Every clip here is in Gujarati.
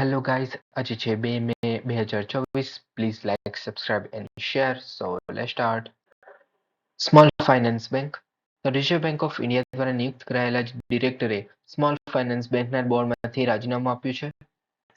હેલો ગાઈઝ આજે છે બે મે બે હજાર ચોવીસ please like subscribe and share so લે start small finance bank Reserve Bank of India દ્વારા નિયુક્ત કરાયેલા ડિરેક્ટરે સ્મોલ ફાઇનાન્સ બેંકના બોર્ડમાંથી રાજીનામું આપ્યું છે.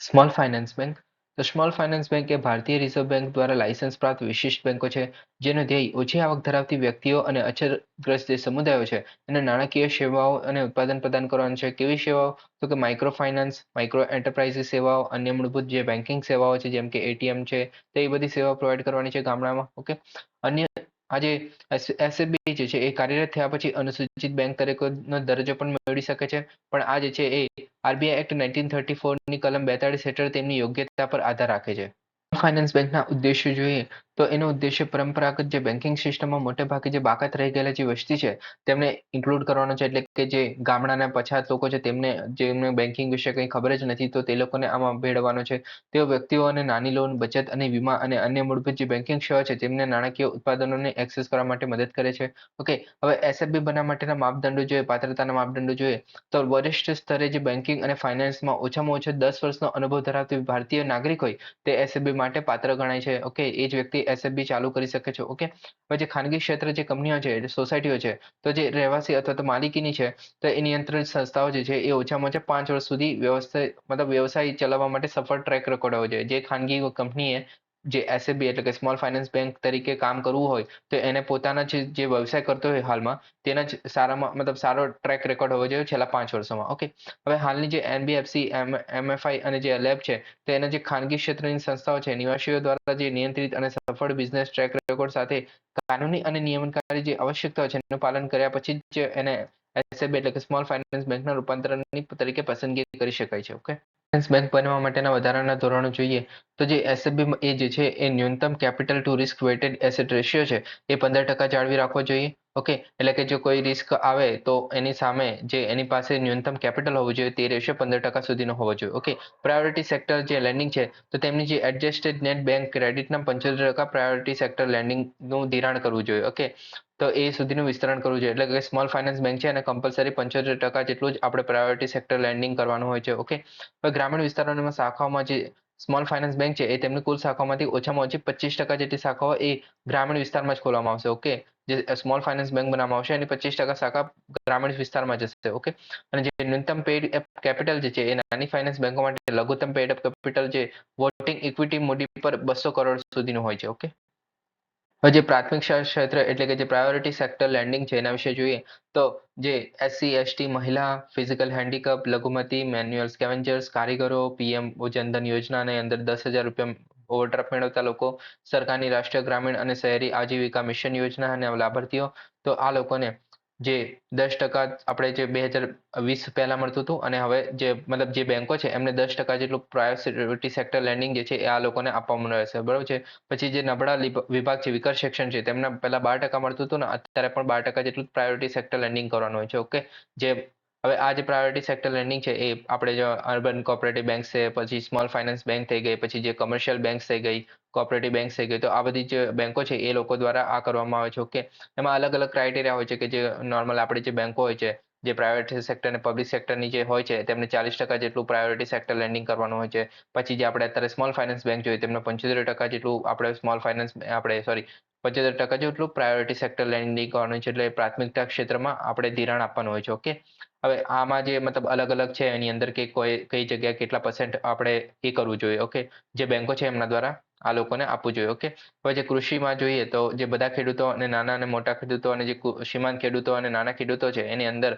સ્મોલ ફાઇનાન્સ બેંક તો સ્મોલ ફાઇનાન્સ બેંક એ ભારતીય રિઝર્વ બેંક દ્વારા લાયસન્સ પ્રાપ્ત વિશિષ્ટ બેંકો છે, જેનો ધ્યેય ઓછી આવક ધરાવતી વ્યક્તિઓ અને અછતગ્રસ્ત જે સમુદાયો છે, એને નાણાકીય સેવાઓ અને ઉત્પાદન પ્રદાન કરવાનું છે. કેવી સેવાઓ? તો કે માઇક્રો ફાઇનાન્સ માઇક્રો એન્ટરપ્રાઇઝિસ સેવાઓ, અન્ય મૂળભૂત જે બેન્કિંગ સેવાઓ છે, જેમ કે એટીએમ છે, તે બધી સેવાઓ પ્રોવાઈડ કરવાની છે ગામડામાં. ઓકે અન્ય આજે એસએબી જે છે એ કાર્યરત થયા પછી અનુસૂચિત બેંક તરીકેનો દરજ્જો પણ મેળવી શકે છે. પણ આ જે છે એ આરબીઆઈ એક્ટ નાઇન્ટીન થર્ટી ફોરની કલમ બેતાળીસ હેઠળ તેમની યોગ્યતા પર આધાર રાખે છે. ફાઇનાન્સ બેંકના ઉદ્દેશ્યો જોઈએ તો એનો ઉદ્દેશ્ય પરંપરાગત જે બેન્કિંગ સિસ્ટમમાં મોટે ભાગે જે બાકાત રહી ગયેલા જે વસ્તી છે, તેમને ઇન્ક્લુડ કરવાનો છે. એટલે કે જે ગામડાના પછાત લોકો છે, તેમને જેમને બેન્કિંગ વિશે કંઈ ખબર જ નથી, તો તે લોકોને આમાં ભેળવાનો છે. તેઓ વ્યક્તિઓને નાની લોન, બચત અને વીમા અને અન્ય મૂળભૂત જે બેન્કિંગ સેવા છે, તેમને નાણાકીય ઉત્પાદનોને એક્સેસ કરવા માટે મદદ કરે છે. ઓકે હવે એસએફબી બનાવવા માટેના માપદંડો જોઈએ, પાત્રતાના માપદંડો જોઈએ. તો વરિષ્ઠ સ્તરે જે બેન્કિંગ અને ફાઇનાન્સમાં ઓછામાં ઓછો દસ વર્ષનો અનુભવ ધરાવતી ભારતીય નાગરિક હોય, તે એસએફબી માટે પાત્ર ગણાય છે. ઓકે એ જ વ્યક્તિ એસએફબી ચાલુ કરી શકે છે ઓકે જે ખાનગી ક્ષેત્ર જે કંપનીઓ છે સોસાયટીઓ છે, તો જે રહેવાસી અથવા તો માલિકીની છે, તો એ નિયંત્રિત સંસ્થાઓ જે છે, એ ઓછામાં ઓછા પાંચ વર્ષ સુધી વ્યવસ્થિત મતલબ વ્યવસાય ચલાવવા માટે સફળ ટ્રેક રેકોર્ડ હોવો જોઈએ. જે ખાનગી કંપનીએ જે એસએબી એટલે કે સ્મોલ ફાઇનાન્સ બેંક તરીકે કામ કરવું હોય, તો એને પોતાના જે વ્યવસાય કરતો હોય હાલમાં, તેના જ સારામાં, મતલબ સારો ટ્રેક રેકોર્ડ હોવો જોઈએ છેલ્લા પાંચ વર્ષોમાં ઓકે હવે હાલની જે એમ એમએફઆઈ અને જે લેબ છે, તો એના જે ખાનગી ક્ષેત્રની સંસ્થાઓ છે, નિવાસીઓ દ્વારા જે નિયંત્રિત અને સફળ બિઝનેસ ટ્રેક રેકોર્ડ સાથે કાનૂની અને નિયમનકારી જે આવશ્યકતાઓ છે, એનું પાલન કર્યા પછી જ એને એસએબી એટલે કે સ્મોલ ફાઇનાન્સ બેંકના રૂપાંતરણની તરીકે પસંદગી કરી શકાય છે ઓકે બેંક બનવા માટેના વધારાના ધોરણો જોઈએ તો જે એસએબી એ જે છે એ ન્યૂનતમ capital to risk weighted asset ratio છે એ પંદર ટકા જાળવી રાખવો જોઈએ. ઓકે એટલે કે જો કોઈ રિસ્ક આવે તો એની સામે જે એની પાસે ન્યૂનતમ કેપિટલ હોવું જોઈએ તે રેશિયો પંદર ટકા સુધીનો હોવો જોઈએ. ઓકે પ્રાયોરિટી સેક્ટર જે લેન્ડિંગ છે તો તેમની જે એડજસ્ટેડ નેટ બેંક ક્રેડિટના પંચોતેર ટકા પ્રાયોરિટી સેક્ટર લેન્ડિંગનું ધિરાણ કરવું જોઈએ. ઓકે તો એ સુધીનું વિસ્તરણ કરવું જોઈએ. એટલે કે સ્મોલ ફાઇનાન્સ બેંક છે અને કમ્પલસરી પંચોતેર ટકા જેટલું જ આપણે પ્રાયોરિટી સેક્ટર લેન્ડિંગ કરવાનું હોય છે. ઓકે હવે ગ્રામીણ વિસ્તારોમાં શાખાઓમાં જે સ્મોલ ફાઇનાન્સ બેંક છે એ તેમની કુલ શાખાઓમાંથી ઓછામાં ઓછી પચીસ ટકા જેટલી શાખાઓ એ ગ્રામીણ વિસ્તારમાં જ ખોલવામાં આવશે. ઓકે જે સ્મોલ ફાઇનાન્સ બેંક બનાવવામાં આવશે એની પચીસ ટકા શાખા ગ્રામીણ વિસ્તારમાં જશે, ઓકે? અને જે ન્યૂનતમ પેડ કેપિટલ જે છે, એ નાની ફાઇનાન્સ બેંકો માટે લઘુત્તમ પેડ કેપિટલ જે વોટિંગ ઇક્વિટી મૂડી પર બસો કરોડ સુધીનું હોય છે, ઓકે? હવે જે પ્રાથમિક ક્ષેત્ર એટલે કે જે પ્રાયોરિટી સેક્ટર લેન્ડિંગ છે, એના વિશે જોઈએ તો જે એસસી એસટી મહિલા ફિઝિકલ હેન્ડીકપ લઘુમતી મેન્યુઅલ સ્કેવેન્જર્સ કારીગરો પીએમ જનધન યોજનાને અંદર દસ હજાર રૂપિયા ઓવરડ્રાફ્ટ મેળવતા લોકો સરકારની રાષ્ટ્રીય ગ્રામીણ અને શહેરી આજીવિકા મિશન યોજના અને લાભાર્થીઓ, તો આ લોકોને જે દસ ટકા આપણે જે બે હજાર વીસ પહેલા મળતું હતું અને હવે જે મતલબ જે બેંકો છે એમને દસ ટકા જેટલું પ્રાયોરિટી સેક્ટર લેન્ડિંગ જે છે એ આ લોકોને આપવામાં રહેશે બરાબર છે? પછી જે નબળા વિભાગ છે, વિકર સેક્શન છે, તેમને પહેલા બાર ટકા મળતું હતું ને અત્યારે પણ બાર ટકા જેટલું પ્રાયોરિટી સેક્ટર લેન્ડિંગ કરવાનું હોય છે. ઓકે જે હવે આ જે પ્રાયોરિટી સેક્ટર લેન્ડિંગ છે, એ આપણે જો અર્બન કોઓપરેટિવ બેંક છે, પછી સ્મોલ ફાઇનાન્સ બેંક થઈ ગઈ, પછી જે કમર્શિયલ બેંક થઈ ગઈ કોઓપરેટિવ બેંક થઈ ગઈ, તો આ બધી જે બેંકો છે, એ લોકો દ્વારા આ કરવામાં આવે છે. ઓકે? એમાં અલગ અલગ ક્રાઇટેરિયા હોય છે કે જે નોર્મલ આપણે જે બેંકો હોય છે, જે પ્રાઇવેટ સેક્ટર અને પબ્લિક સેક્ટરની જે હોય છે, તેમને ચાલીસ ટકા જેટલું પ્રાયોરિટી સેક્ટર લેન્ડિંગ કરવાનું હોય છે. પછી જે આપણે અત્યારે સ્મોલ ફાઇનાન્સ બેંક જોઈએ, તેમને પંચોતેર ટકા જેટલું આપણે સ્મોલ ફાઇનાન્સ આપણે સોરી પંચોતેર ટકા જેટલું પ્રાયોરિટી સેક્ટર લેન્ડિંગ કરવાનું છે, એટલે પ્રાથમિકતા ક્ષેત્રમાં આપણે ધિરાણ આપવાનું હોય છે. ઓકે? હવે આમાં જે મતલબ અલગ અલગ છે, એની અંદર કે કોઈ, કઈ જગ્યાએ કેટલા પર્સન્ટ આપણે એ કરવું જોઈએ ઓકે જે બેંકો છે એમના દ્વારા આ લોકોને આપવું જોઈએ ઓકે હવે જે કૃષિમાં જોઈએ તો જે બધા ખેડૂતો અને નાના અને મોટા ખેડૂતો અને જે કૃષિમાન ખેડૂતો અને નાના ખેડૂતો છે, એની અંદર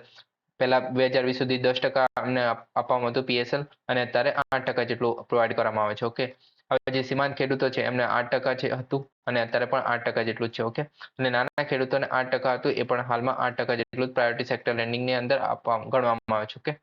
પહેલા બે હજાર વીસ સુધી દસ ટકા અમને આપવામાં હતું પીએસએલ અને અત્યારે આઠ ટકા જેટલું પ્રોવાઈડ કરવામાં આવે છે ઓકે હવે જે સીમાંત ખેડૂતો છે, એમને આઠ ટકા છે હતું, અને અત્યારે પણ આઠ ટકા જેટલું જ છે ઓકે અને નાના ખેડૂતોને આઠ ટકા હતું, એ પણ હાલમાં આઠ ટકા જેટલું જ પ્રાયોરિટી સેક્ટર લેન્ડિંગની અંદર આપવા ગણવામાં આવે છે ઓકે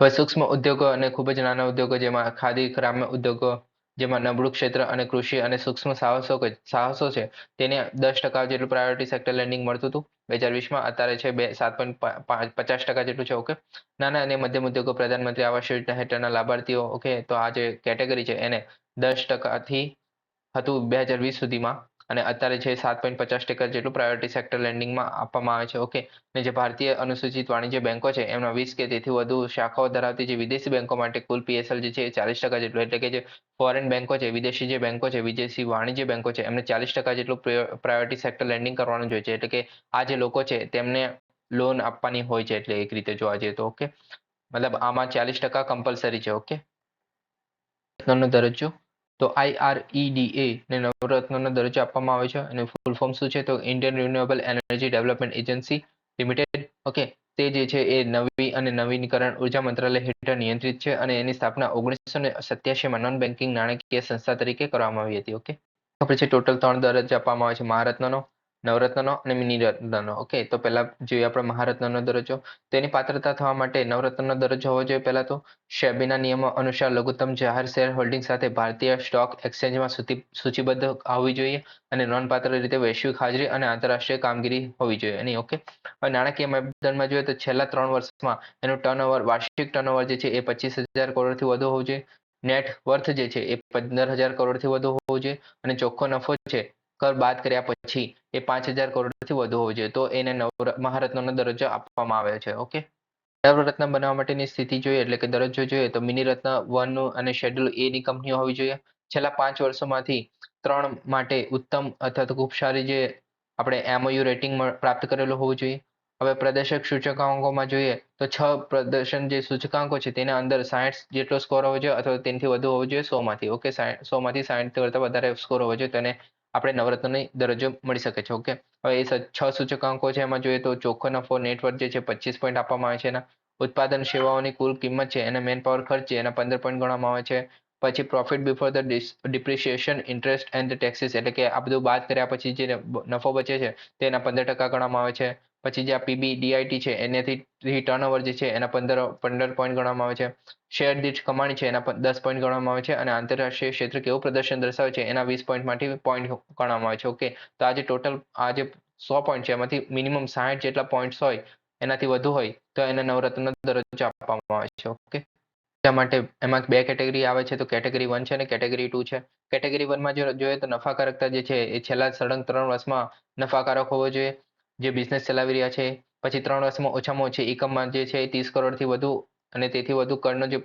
હવે સૂક્ષ્મ ઉદ્યોગો અને ખૂબ જ નાના ઉદ્યોગો જેમાં ખાદી, ગ્રામ્ય ઉદ્યોગો જેમાં નબળું ક્ષેત્ર અને કૃષિ અને સૂક્ષ્મ સાહસો સાહસો છે, તેને દસ ટકા જેટલું પ્રાયોરિટી સેક્ટર લેન્ડિંગ મળતું હતું. બે હજાર વીસમાં અત્યારે છે બે, સાત પોઈન્ટ પચાસ ટકા જેટલું છે ઓકે નાના અને મધ્યમ ઉદ્યોગો, પ્રધાનમંત્રી આવાસ યોજના હેઠળના લાભાર્થીઓ ઓકે તો આ જે કેટેગરી છે, એને દસ ટકાથી હતું બે હજાર વીસ સુધીમાં. અને અત્યારે છે સાત પોઈન્ટ પચાસ ટકા જેટલું પ્રાયોરિટી સેક્ટર લેન્ડિંગમાં આપવામાં આવે છે ઓકે અને જે ભારતીય અનુસૂચિત વાણિજ્ય બેંકો છે, એમના વીસ કે તેથી વધુ શાખાઓ ધરાવતી જે વિદેશી બેંકો માટે કુલ પીએસએલ જે છે એ ચાલીસ ટકા જેટલું, એટલે કે જે ફોરેન બેંકો છે, વિદેશી જે બેંકો છે, વિદેશી વાણિજ્ય બેંકો છે, એમને ચાલીસ ટકા જેટલું પ્રાયોરિટી સેક્ટર લેન્ડિંગ કરવાનું જોઈએ છે, એટલે કે આ જે લોકો છે, તેમને લોન આપવાની હોય છે, એટલે એક રીતે જોવા જઈએ તો ઓકે મતલબ આમાં ચાલીસ ટકા કમ્પલસરી છે ઓકે નો દરજ્જો. તો આઈઆરઈડીએ ને નવરત્નનો દરજ્જો આપવામાં આવે છે. અને ફૂલ ફોર્મ શું છે? તો Indian Renewable Energy Development Agency Limited okay તે જે છે એ નવી અને નવીનીકરણ ઊર્જા મંત્રાલય હેઠળ નિયંત્રિત છે અને એની સ્થાપના ઓગણીસો ને સત્યાસીમાં નોન બેન્કિંગ નાણાકીય સંસ્થા તરીકે કરવામાં આવી હતી. ઓકે આપણે છે ટોટલ ત્રણ દરજ્જા આપવામાં આવે છે મહારત્નનો. નવરત્નનો અને મિનિરત્નનો. ઓકે તો પહેલા જોઈએ આપણે મહારત્નનો દરજ્જો. તેની પાત્રતા થવા માટે નવરત્નનો દરજ્જો હોવો જોઈએ પહેલા તો. શેબીના નિયમો અનુસાર લઘુત્તમ જાહેર શેર હોલ્ડિંગ સાથે ભારતીય સ્ટોક એક્સચેન્જમાં સૂચિબદ્ધ હોવી જોઈએ અને નોંધપાત્ર રીતે વૈશ્વિક હાજરી અને આંતરરાષ્ટ્રીય કામગીરી હોવી જોઈએ. એની ઓકે હવે નાણાકીય માપદંડમાં જોઈએ તો છેલ્લા ત્રણ વર્ષમાં એનું ટર્નઓવર વાર્ષિક ટર્નઓવર જે છે એ પચીસ હજાર કરોડથી વધુ હોવું જોઈએ. નેટ વર્થ જે છે એ પંદર હજાર કરોડથી વધુ હોવું જોઈએ. અને ચોખ્ખો નફો છે કર બાદ કર્યા પછી એ પાંચ હજાર કરોડથી વધુ હોવો જોઈએ. તો એને મહારત્નનો દરજ્જો આપવામાં આવ્યો છે, ઓકે? નવરત્ન બનાવવા માટેની સ્થિતિ જોઈએ એટલે કે દરજ્જો જોઈએ તો મિની રત્ન વન અને શેડ્યુલ એ ની કંપનીઓ હોવી જોઈએ. છેલ્લા પાંચ વર્ષોમાંથી ત્રણ માટે ઉત્તમ અથવા તો ખૂબ સારી જે આપણે એમઓયુ રેટિંગ પ્રાપ્ત કરેલું હોવું જોઈએ. હવે પ્રદર્શક સૂચકાંકોમાં જોઈએ તો છ પ્રદર્શન જે સૂચકાંકો છે તેના અંદર સાઠ જેટલો સ્કોર હોવો જોઈએ અથવા તેનાથી વધુ હોવો જોઈએ સો માંથી, ઓકે? સો માંથી સાઠ કરતા વધારે સ્કોર હોવો જોઈએ તેને આપણે નવરત્નની દરજ્જો મળી શકે છે ઓકે હવે એ છ સૂચકાંકો છે, એમાં જોઈએ તો ચોખ્ખો નફો નેટવર્ક જે છે, પચીસ પોઈન્ટ આપવામાં આવે છે, એના ઉત્પાદન સેવાઓની કુલ કિંમત છે, એને મેન પાવર ખર્ચ છે, એના પંદર પોઈન્ટ ગણવામાં આવે છે, પછી profit before the depreciation interest and taxes એટલે કે આ બધું બાદ કર્યા પછી જે નફો બચે છે, તેના પંદર ટકા ગણવામાં આવે છે પછી જે આ પીબી ડીઆઈટી છે, એનેથી ટર્નઓવર જે છે, એના પંદર પંદર પોઈન્ટ ગણવામાં આવે છે. શેર દીઠ કમાણી છે, એના દસ પોઈન્ટ ગણવામાં આવે છે અને આંતરરાષ્ટ્રીય ક્ષેત્ર કેવું પ્રદર્શન દર્શાવે છે, એના વીસ પોઈન્ટમાંથી પોઈન્ટ ગણવામાં આવે છે. ઓકે તો આજે ટોટલ આ જે સો પોઈન્ટ છે, એમાંથી મિનિમમ સાઠ જેટલા પોઈન્ટ્સ હોય, એનાથી વધુ હોય, તો એને નવરત્ન દરજ્જો આપવામાં આવે છે. ઓકે એટલા માટે એમાં બે કેટેગરી આવે છે, તો કેટેગરી વન છે અને કેટેગરી ટુ છે. કેટેગરી વનમાં જો જોઈએ તો નફાકારકતા જે છે, એ છેલ્લા સળંગ ત્રણ વર્ષમાં નફાકારક હોવો જોઈએ. જે બિઝનેસ ચલાવી રહ્યા છે, પછી ત્રણ વર્ષમાં ઓછામાં ઓછી એકમમાં જે છે એ ત્રીસ કરોડથી વધુ અને તેથી વધુ કરનો જે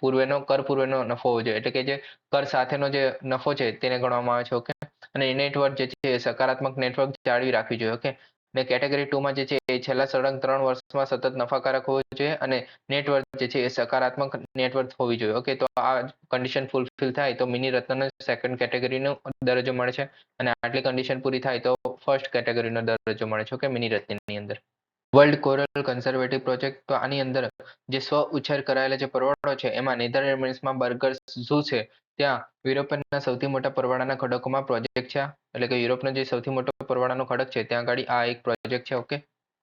પૂર્વેનો, કર પૂર્વેનો નફો હોવો જોઈએ એટલે કે જે કર સાથેનો જે નફો છે તેને ગણવામાં આવે છે ઓકે અને નેટવર્ક જે છે સકારાત્મક નેટવર્ક જાળવી રાખવી જોઈએ ઓકે ને કેટેગરી ટુમાં જે છે એ છેલ્લા સળંગ ત્રણ વર્ષમાં સતત નફાકારક હોવું જોઈએ અને નેટવર્ક જે છે એ સકારાત્મક નેટવર્ક હોવી જોઈએ. ઓકે તો આ કન્ડિશન ફૂલફિલ થાય તો મિની રત્નનો સેકન્ડ કેટેગરીનો દરજ્જો મળે છે અને આટલી કન્ડિશન પૂરી થાય તો ફર્સ્ટ કેટેગરીનો દરજ્જો મળે છે. ઓકે મિની રત્નની અંદર. વર્લ્ડ કોરલ કન્ઝર્વેટિવ પ્રોજેક્ટ તો આની અંદર જે સ્વ ઉછેર કરાયેલા જે પરવાળો છે એમાં નેધરલેન્ડ્સમાં બર્ગર ઝૂ છે? ત્યાં યુરોપિયનના સૌથી મોટા પરવાળાના ખડકોમાં પ્રોજેક્ટ છે. એટલે કે યુરોપનો જે સૌથી મોટો પરવાળાનો ખડક છે, ત્યાં આગળ આ એક પ્રોજેક્ટ છે, ઓકે?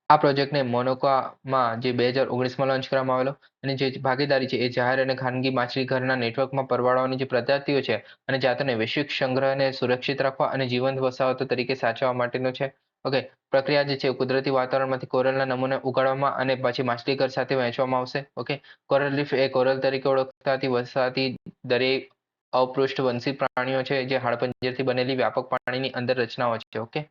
આ પ્રોજેક્ટને મોનોકામાં જે બે હજાર ઓગણીસમાં લોન્ચ કરવામાં આવેલો. અને જે ભાગીદારી છે એ જાહેર અને ખાનગી માછલી ઘરના નેટવર્કમાં પરવાળાઓની જે પ્રજાતિઓ છે અને જાતોને વૈશ્વિક સંગ્રહને સુરક્ષિત રાખવા અને જીવંત વસાહતો તરીકે સાચવવા માટેનો છે, ઓકે? પ્રક્રિયા જે છે કુદરતી વાતાવરણમાંથી કોરલના નમૂના ઉગાડવામાં અને પછી માછલીઘર સાથે વહેંચવામાં આવશે, ઓકે? કોરલ રીફ એ કોરલ તરીકે ઓળખાતી વસાતી દરેક અપૃષ્ઠવંશી પ્રાણીઓ છે જે હાડપંજરથી બનેલી વ્યાપક પાણીની અંદર રચનાઓ છે ઓકે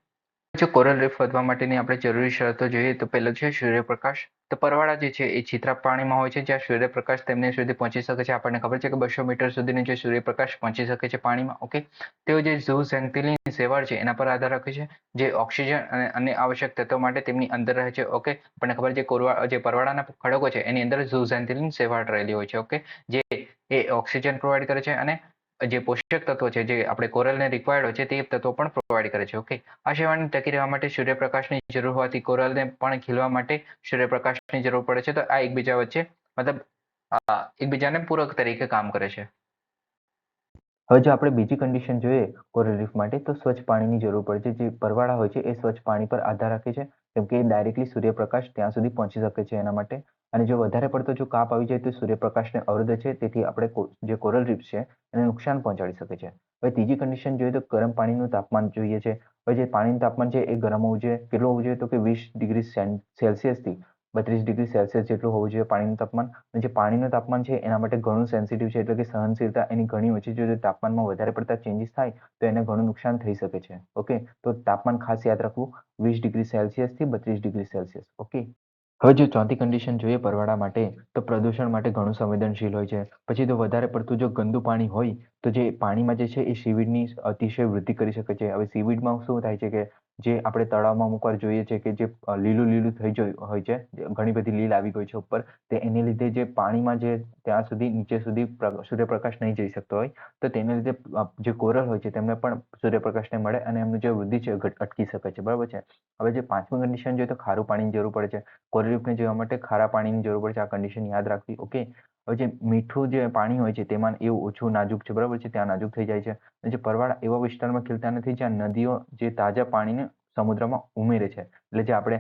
જો કોરલ રીફ વધવા માટેની આપણે જરૂરી શરતો જોઈએ, તો પહેલું છે સૂર્યપ્રકાશ. તો પરવાળા જે છે એ છીતરા પાણીમાં હોય છે, જ્યાં સૂર્યપ્રકાશ તેમને સુધી પહોંચી શકે છે. આપણને ખબર છે કે બસો મીટર સુધીની જે સૂર્યપ્રકાશ પહોંચી શકે છે પાણીમાં, ઓકે? તેઓ જે ઝૂ સેન્ટિલિન સેવાળ છે, એના પર આધાર રાખે છે. જે ઓક્સિજન અને અન્ય આવશ્યક તત્વો માટે તેમની અંદર રહે છે, ઓકે? આપણને ખબર છે કોરવા, જે પરવાળાના ખડકો છે, એની અંદર ઝૂ સેન્ટિલિન સેવાળ રહેલી હોય છે, ઓકે? જે એ ઓક્સિજન પ્રોવાઈડ કરે છે અને જે પોષક તત્વો છે, જે આપણે કોરલને રિક્વાયર્ડ હોય છે, તે તત્વો પણ પ્રોવાઈડ કરે છે ઓકે આ સેવાને ટકી રહેવા માટે સૂર્યપ્રકાશની જરૂર હોવાથી કોરલને પણ ખીલવા માટે સૂર્યપ્રકાશની જરૂર પડે છે, તો આ એકબીજા વચ્ચે મતલબ એકબીજાને પૂરક તરીકે કામ કરે છે. હવે જો આપણે બીજી કન્ડિશન જોઈએ કોરલ રીફ માટે, તો સ્વચ્છ પાણીની જરૂર પડે છે, જે પરવાળા હોય છે, એ સ્વચ્છ પાણી પર આધાર રાખે છે, કેમ કે ડાયરેક્ટલી સૂર્યપ્રકાશ ત્યાં સુધી પહોંચી શકે છે એના માટે. અને જો વધારે પડતો જો કાપ આવી જાય તો સૂર્યપ્રકાશને અવરોધે છે, તેથી આપણે જે કોરલ રીપ્સ છે, એને નુકસાન પહોંચાડી શકે છે. હવે ત્રીજી કન્ડિશન જોઈએ તો ગરમ પાણીનું તાપમાન જોઈએ છે. હવે જે પાણીનું તાપમાન છે એ ગરમ હોવું જોઈએ. કેટલું હોવું જોઈએ તો કે વીસ ડિગ્રી સેલ્સિયસથી બત્રીસ ડિગ્રી સેલ્સિયસ જેટલું હોવું જોઈએ પાણીનું તાપમાન. અને જે પાણીનું તાપમાન છે એના માટે ઘણું સેન્સિટિવ છે એટલે કે સહનશીલતા એની ઘણી ઓછી જો તાપમાનમાં વધારે પડતા ચેન્જીસ થાય તો એને ઘણું નુકસાન થઈ શકે છે. ઓકે? તો તાપમાન ખાસ યાદ રાખવું. વીસ ડિગ્રી સેલ્સિયસથી બત્રીસ ડિગ્રી સેલ્સિયસ. ઓકે? હવે જો ચોથી કન્ડિશન જોઈએ પરવાળા માટે, તો પ્રદૂષણ માટે ઘણું સંવેદનશીલ હોય છે. પછી તો વધારે પડતું જો ગંદુ પાણી હોય, તો જે પાણીમાં જે છે એ સીવીડની અતિશય વૃદ્ધિ કરી શકે છે. હવે સીવીડમાં શું થાય છે કે જે આપણે તળાવમાં અમુક વાર જોઈએ છે કે જે લીલું લીલું થઈ જોયું હોય છે ઘણી બધી લીલ આવી ગઈ છે ઉપર, તે એને લીધે જે પાણીમાં જે ત્યાં સુધી, નીચે સુધી સૂર્યપ્રકાશ નહીં જઈ શકતો હોય, તો તેને લીધે જે કોરલ હોય છે તેમને પણ સૂર્યપ્રકાશને મળે અને એમનું જે વૃદ્ધિ છે અટકી શકે છે. બરાબર છે? હવે જે પાંચમી કન્ડિશન જોઈએ તો ખારું પાણીની જરૂર પડે છે. કોરલ રીફને જોવા માટે ખારા પાણીની જરૂર પડે છે. આ કન્ડિશન યાદ રાખવી ઓકે હવે જે મીઠું જે પાણી હોય છે, તેમાં એવું ઓછું નાજુક છે, બરાબર છે? ત્યાં નાજુક થઈ જાય છે. જે પરવાળા એવા વિસ્તારમાં ખીલતા નથી જ્યાં નદીઓ જે તાજા પાણીને સમુદ્રમાં ઉમેરે છે. એટલે જે આપણે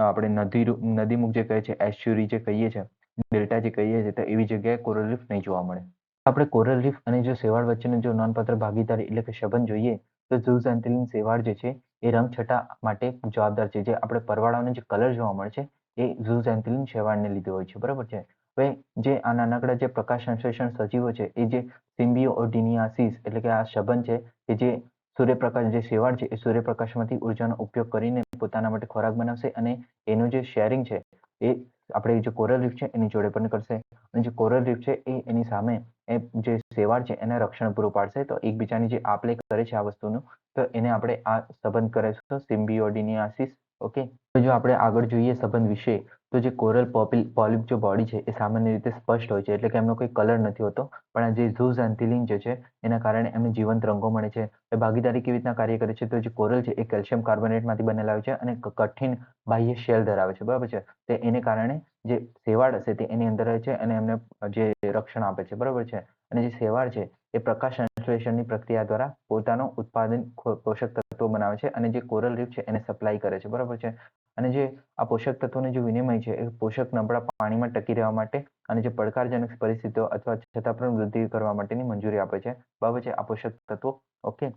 આપણે નદી નદીમુખ જે કહે છે એશ્યુરી જે કહીએ છીએ ડેલ્ટા જે કહીએ છીએ તો એવી જગ્યાએ કોરલ રીફ નહીં જોવા મળે. આપણે કોરલ રીફ અને જો શેવાળ વચ્ચેનો જો નોંધપાત્ર ભાગીદારી એટલે કે સંબંધ જોઈએ, તો ઝૂઝ એન્થિલિન શેવાળ જે છે, એ રંગછટા માટે જવાબદાર છે. જે આપણે પરવાળાનો જે કલર જોવા મળે છે, એ ઝૂઝેન્થેલિન શેવાળને લીધે હોય છે. બરાબર છે? હવે જે આ નાનકડા જે પ્રકાશ સંશ્લેષણ સજીવો છે, એ જે સિમ્બિયોડિનિયાસિસ એટલે કે આ સંબંધ છે, કે જે સૂર્યપ્રકાશ જે શેવાળ છે, એ સૂર્યપ્રકાશમાંથી ઉર્જાનો ઉપયોગ કરીને પોતાના માટે ખોરાક બનાવશે અને એનું જે શેરિંગ છે, એ આપણે જે કોરલ રીફ છે, એની જોડે પણ કરશે. અને જે કોરલ રીફ છે, એ એની સામે એ જે શેવાળ છે, એને રક્ષણ પૂરું પાડશે. તો એકબીજાની જે આપલે કરે છે, આ વસ્તુનું, તો એને આપણે આ સંબંધ કરીશું સિમ્બિયોડિનિયાસિસ, ઓકે? તો જો આપણે આગળ જોઈએ સંબંધ વિશે તો જે કોરલ પોલિપ જે બોડી છે એ સામાન્ય રીતે સ્પષ્ટ હોય છે, એટલે કે એમનો કોઈ કલર નથી હોતો. પણ આ જે ઝૂઝ એન્થિલિન જે છે, એના કારણે એમને જીવંત રંગો મળે છે. એ ભાગીદારી કેવી રીતના કાર્ય કરે છે? તો જે કોરલ છે એ કેલ્શિયમ કાર્બોનેટમાંથી બનેલા હોય છે અને કઠિન બાહ્ય શેલ ધરાવે છે. બરાબર છે? તે એને કારણે જે સેવાળ હશે તે એની અંદર રહે છે અને એમને જે રક્ષણ આપે છે. બરાબર છે? અને જે શેવાળ છે, એ પ્રકાશ સંશ્લેષણની પ્રક્રિયા દ્વારા પોતાનું ઉત્પાદન પોષક તત્વો બનાવે છે અને જે કોરલ રીફ છે એને સપ્લાય કરે છે. બરાબર છે? અને જે આ પોષક તત્વોનો જે વિનિમય છે, એ પોષક નબળા પાણીમાં ટકી રહેવા માટે અને જે પડકારજનક પરિસ્થિતિઓ અથવા છતાં પણ વૃદ્ધિ કરવા માટેની મંજૂરી આપે છે. બરાબર છે? આ પોષક તત્વો, ઓકે?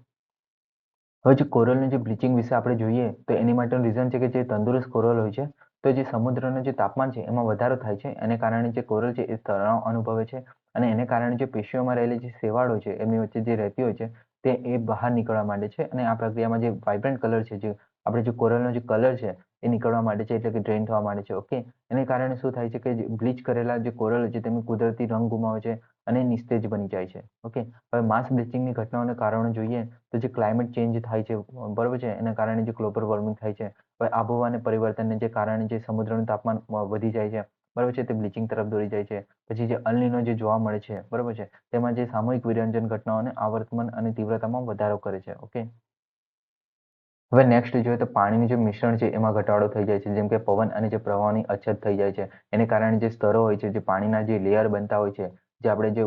હવે જે કોરલનું જે બ્લીચિંગ વિશે આપણે જોઈએ, તો એની માટેનું રીઝન છે કે જે તંદુરસ્ત કોરલ હોય છે, તો જે સમુદ્રનું જે તાપમાન છે એમાં વધારો થાય છે. એને કારણે જે કોરલ છે એ તણાવ અનુભવે છે. અને એને કારણે જે પેશીઓમાં રહેલી જે સેવાળો છે, એમની વચ્ચે જે રહેતી હોય છે, તે એ બહાર નીકળવા માંડે છે અને આ પ્રક્રિયામાં જે વાઇબ્રન્ટ કલર છે, જે આપણે જે કોરલનો જે કલર છે, એ નીકળવા માંડે છે એટલે કે ડ્રેન થવા માંડે છે ઓકે એને કારણે શું થાય છે કે બ્લીચ કરેલા જે કોરલ છે તેમની કુદરતી રંગ ગુમાવે છે અને નિસ્તેજ બની જાય છે ઓકે હવે માસ બ્લીચિંગની ઘટનાઓને કારણો જોઈએ તો જે ક્લાઇમેટ ચેન્જ થાય છે, બરોબર છે? એના કારણે જે ગ્લોબલ વોર્મિંગ થાય છે, હવે આબોહવાને પરિવર્તનને જે કારણે જે સમુદ્રનું તાપમાન વધી જાય છે બરોબર છે? તે બ્લીચિંગ તરફ દોરી જાય છે. પછી જે અલનીનો જે જોવા મળે છે, બરોબર છે? તેમાં જે સામૂહિક વિરંજન ઘટનાઓને આવર્તન અને તીવ્રતામાં વધારો કરે છે, ઓકે? હવે નેક્સ્ટ જોઈએ તો પાણીનું જે મિશ્રણ છે, એમાં ઘટાડો થઈ જાય છે. જેમ કે પવન અને જે પ્રવાહની અછત થઈ જાય છે. એને કારણે જે સ્તરો હોય છે, જે પાણીના જે લેયર બનતા હોય છે, જે આપણે જે